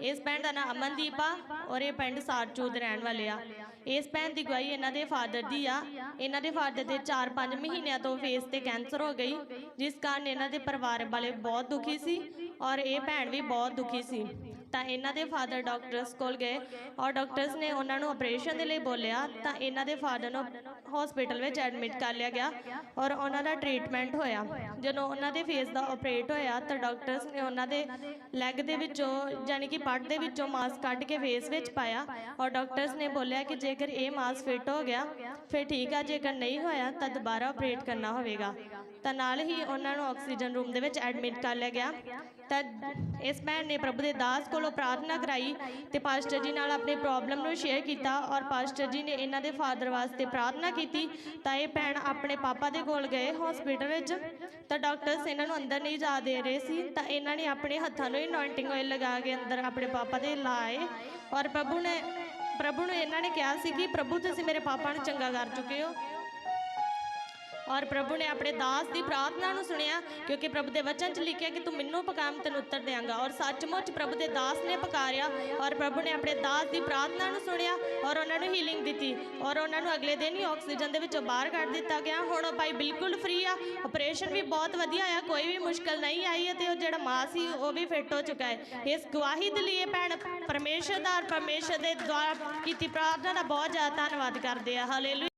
ਇਸ ਭੈਣ ਦਾ ਨਾਮ ਅਮਨਦੀਪ ਆ ਔਰ ਇਹ ਪਿੰਡ ਸਾਰਚੂ ਦੇ ਰਹਿਣ ਵਾਲੇ ਆ। ਇਸ ਭੈਣ ਦੀ ਗਵਾਹੀ ਇਹਨਾਂ ਦੇ ਫਾਦਰ ਦੀ ਆ। ਇਹਨਾਂ ਦੇ ਫਾਦਰ ਦੇ 4-5 ਮਹੀਨਿਆਂ ਤੋਂ ਫੇਸ ਤੇ ਕੈਂਸਰ ਹੋ ਗਈ, ਜਿਸ ਕਾਰਨ ਇਹਨਾਂ ਦੇ ਪਰਿਵਾਰ ਵਾਲੇ ਬਹੁਤ ਦੁਖੀ ਸੀ ਔਰ ਇਹ ਭੈਣ ਵੀ ਬਹੁਤ ਦੁਖੀ ਸੀ। ਤਾਂ ਇਹਨਾਂ ਦੇ ਫਾਦਰ ਡਾਕਟਰਸ ਕੋਲ ਗਏ ਔਰ ਡਾਕਟਰਸ ਨੇ ਉਹਨਾਂ ਨੂੰ ਆਪਰੇਸ਼ਨ ਦੇ ਲਈ ਬੋਲਿਆ ਤਾਂ ਇਹਨਾਂ ਦੇ ਫਾਦਰ ਨੂੰ ਹਸਪੀਟਲ ਵਿੱਚ ਐਡਮਿਟ ਕਰ ਲਿਆ ਗਿਆ ਔਰ ਉਹਨਾਂ ਦਾ ਟ੍ਰੀਟਮੈਂਟ ਹੋਇਆ। ਜਦੋਂ ਉਹਨਾਂ ਦੇ ਫੇਸ ਦਾ ਆਪਰੇਟ ਹੋਇਆ ਤਾਂ ਡਾਕਟਰਸ ਨੇ ਉਹਨਾਂ ਦੇ ਲੈਗ ਦੇ ਵਿੱਚੋਂ ਯਾਨੀ ਕਿ ਪੱਟ ਦੇ ਵਿੱਚੋਂ ਮਾਸ ਕੱਢ ਕੇ ਫੇਸ ਵਿੱਚ ਪਾਇਆ ਔਰ ਡਾਕਟਰਸ ਨੇ ਬੋਲਿਆ ਕਿ ਜੇਕਰ ਇਹ ਮਾਸ ਫਿੱਟ ਹੋ ਗਿਆ, ਫਿਰ ਠੀਕ ਆ, ਜੇਕਰ ਨਹੀਂ ਹੋਇਆ ਤਾਂ ਦੁਬਾਰਾ ਆਪਰੇਟ ਕਰਨਾ ਹੋਵੇਗਾ। ਤਾਂ ਨਾਲ ਹੀ ਉਹਨਾਂ ਨੂੰ ਆਕਸੀਜਨ ਰੂਮ ਦੇ ਵਿੱਚ ਐਡਮਿਟ ਕਰ ਲਿਆ ਗਿਆ। ਤਾਂ ਇਸ ਭੈਣ ਨੇ ਪ੍ਰਭੂ ਦੇ ਦਾਸ ਕੋਲ ਪ੍ਰਾਰਥਨਾ ਕਰਾਈ ਤੇ ਪਾਸਟਰ ਜੀ ਨਾਲ ਆਪਣੀ ਪ੍ਰੋਬਲਮ ਨੂੰ ਸ਼ੇਅਰ ਕੀਤਾ ਔਰ ਪਾਸਟਰ ਜੀ ਨੇ ਇਹਨਾਂ ਦੇ ਫਾਦਰ ਵਾਸਤੇ ਪ੍ਰਾਰਥਨਾ ਕੀਤੀ ਤਾਂ ਇਹ ਭੈਣ ਆਪਣੇ ਪਾਪਾ ਦੇ ਕੋਲ ਗਏ ਹਸਪੀਟਲ ਵਿੱਚ। ਤਾਂ ਡਾਕਟਰਸ ਇਹਨਾਂ ਨੂੰ ਅੰਦਰ ਨਹੀਂ ਜਾ ਦੇ ਰਹੇ ਸੀ ਤਾਂ ਇਹਨਾਂ ਨੇ ਆਪਣੇ ਹੱਥਾਂ ਨੂੰ ਅਨੋਇੰਟਿੰਗ ਆਇਲ ਲਗਾ ਕੇ ਅੰਦਰ ਆਪਣੇ ਪਾਪਾ ਦੇ ਲਾਏ ਔਰ ਪ੍ਰਭੂ ਨੇ ਪ੍ਰਭੂ ਨੂੰ ਇਹਨਾਂ ਨੇ ਕਿਹਾ ਸੀ ਕਿ ਪ੍ਰਭੂ ਤੁਸੀਂ ਮੇਰੇ ਪਾਪਾ ਨੂੰ ਚੰਗਾ ਕਰ ਚੁੱਕੇ ਹੋ। ਔਰ ਪ੍ਰਭੂ ਨੇ ਆਪਣੇ ਦਾਸ ਦੀ ਪ੍ਰਾਰਥਨਾ ਨੂੰ ਸੁਣਿਆ, ਕਿਉਂਕਿ ਪ੍ਰਭੂ ਦੇ ਵਚਨ 'ਚ ਲਿਖਿਆ ਕਿ ਤੂੰ ਮੈਨੂੰ ਪਕਾਮ ਤੈਨੂੰ ਉੱਤਰ ਦੇਵਾਂਗਾ ਔਰ ਸੱਚਮੁੱਚ ਪ੍ਰਭੂ ਦੇ ਦਾਸ ਨੇ ਪਕਾਰਿਆ ਔਰ ਪ੍ਰਭੂ ਨੇ ਆਪਣੇ ਦਾਸ ਦੀ ਪ੍ਰਾਰਥਨਾ ਨੂੰ ਸੁਣਿਆ ਔਰ ਉਹਨਾਂ ਨੂੰ ਹੀਲਿੰਗ ਦਿੱਤੀ ਔਰ ਉਹਨਾਂ ਨੂੰ ਅਗਲੇ ਦਿਨ ਹੀ ਆਕਸੀਜਨ ਦੇ ਵਿੱਚੋਂ ਬਾਹਰ ਕੱਢ ਦਿੱਤਾ ਗਿਆ। ਹੁਣ ਉਹ ਭਾਈ ਬਿਲਕੁਲ ਫ੍ਰੀ ਆ। ਆਪਰੇਸ਼ਨ ਵੀ ਬਹੁਤ ਵਧੀਆ ਆ, ਕੋਈ ਵੀ ਮੁਸ਼ਕਲ ਨਹੀਂ ਆਈ ਅਤੇ ਉਹ ਜਿਹੜਾ ਮਾਂ ਸੀ, ਉਹ ਵੀ ਫਿੱਟ ਹੋ ਚੁੱਕਾ ਹੈ। ਇਸ ਗਵਾਹੀ ਦੇ ਲਈ ਇਹ ਭੈਣ ਪਰਮੇਸ਼ਰ ਦਾ ਔਰ ਪਰਮੇਸ਼ਰ ਦੇ ਦੁਆਰਾ ਕੀਤੀ ਪ੍ਰਾਰਥਨਾ ਦਾ ਬਹੁਤ ਜ਼ਿਆਦਾ ਧੰਨਵਾਦ ਕਰਦੇ ਆ। ਹਾਲੇਲੂਇਆ